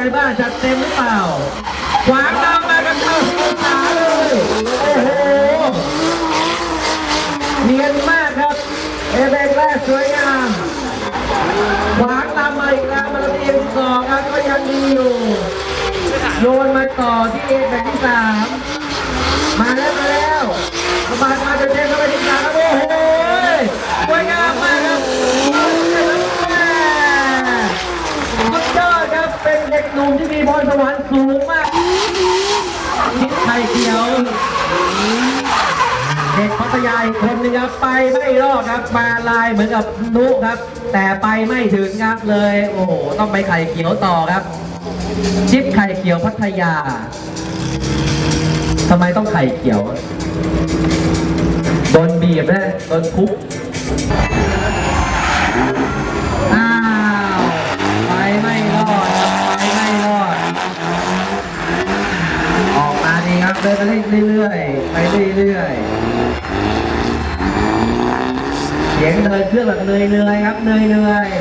ังไงบ้าง จัดเต็มหรือเปล่า ขวางนำมากันเข้าสุดขาเลย โอ้โหเนียนมากครับ เอเบกแรกสวยงาม ขวางนำมาอีกแล้วมาเตียงสองครับก็ยังดีอยู่โยนมาต่อที่เอเบกที่สามมาแล้วมาแล้วสบายมาจะเทเข้าไปที่สามครับโอ้โหสวยงามมากครับสุดยอดครับเป็นเด็ก หนุ่มที่มีพรสวรรค์สูงมากคิดไข่เขียว เด็กพัทยาอีกคนนึงครับไปไม่รอดครับมาลายเหมือนกับนุครับ แต่ไปไม่ถึงครับเลย โอ้โหต้องไปไข่เขียวต่อครับ ชิปไข่เขียวพัทยาทำไมต้องไข่เขียวโดนบีบนะโดนทุบอ้าวไปไม่รอดครับไปไม่รอด อ อกมาดีครับเดินไปเรื่อยๆไปเรื่อยๆเสียงเดินเครื่องแบบเนื่อยๆครับเนื่อยๆ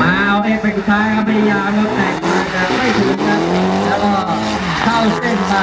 มาเอาเอฟเฟกต์สุดท้ายครับพยายามครับแต่งมาไม่ถึงครับแล้วก็เข้าเส้นไป